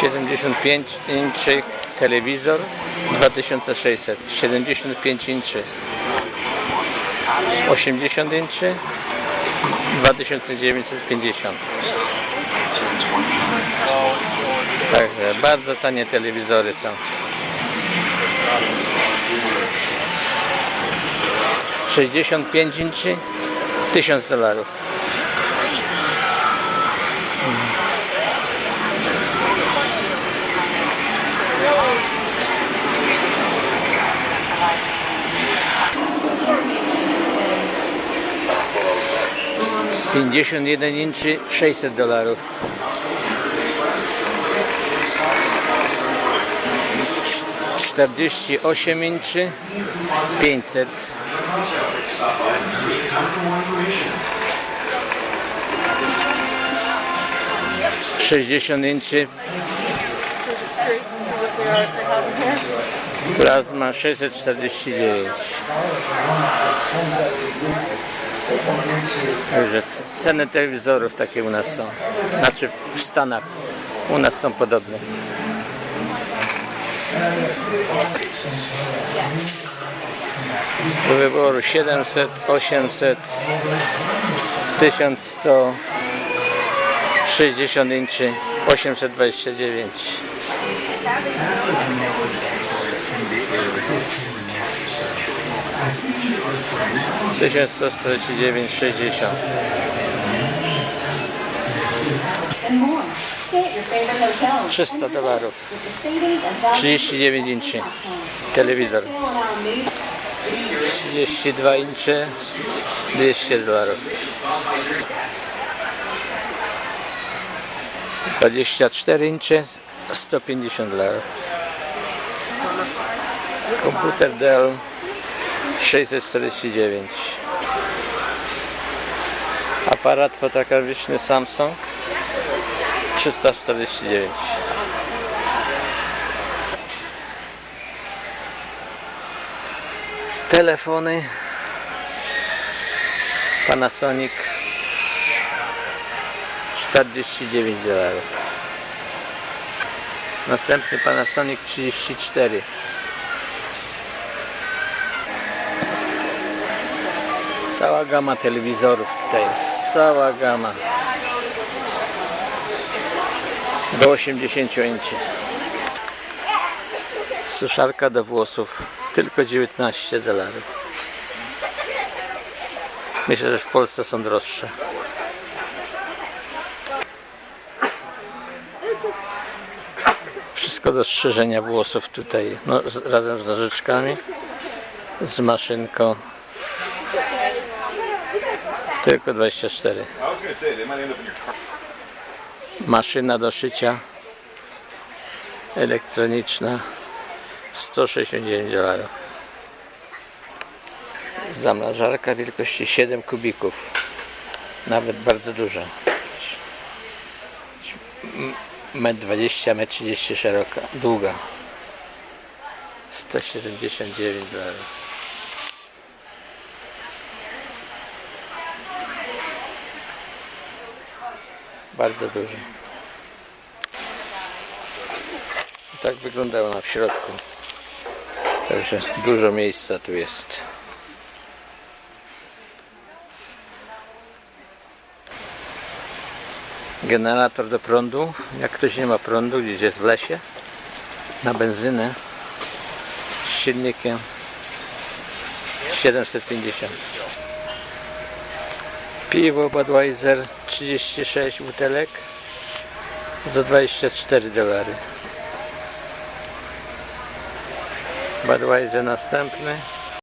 75 inczy telewizor 2600 75 inczy 80 inczy 2950 Także bardzo tanie telewizory są. Sześćdziesiąt pięć inczy, tysiąc dolarów. Pięćdziesiąt jeden inczy, sześćset dolarów. 48 inczy 500 60 inczy. Plazma 649 C- ceny telewizorów takie u nas są znaczy w Stanach u nas są podobne do wyboru 700, 800, 1100, 60 inczy, 829. 1149,60 300 dolarów. 39 inczy. Telewizor. 32 inczy. 200 dolarów. 24 inczy. 150 dolarów. Komputer Dell. 649 aparat fotograficzny Samsung 349 telefony. Panasonic. 49 dolarów. Następny Panasonic 34 cała gama telewizorów tutaj jest cała gama. Do 80 inczy suszarka do włosów tylko 19 dolarów. Myślę, że w Polsce są droższe. Wszystko do strzyżenia włosów tutaj no, z, razem z nożyczkami z maszynką your car. maszyna do szycia elektroniczna. 169 dolarów. Zamrażarka wielkości 7 kubików. Nawet bardzo duża. M- metr 20 metr 30 szeroka długa. 179 dolarów bardzo duży. Tak wygląda ona w środku. Także dużo miejsca tu jest. Generator do prądu. Jak ktoś nie ma prądu gdzieś jest w lesie na benzynę z silnikiem 750 piwo Budweiser 36 butelek za 24 dolary. Budweiser następny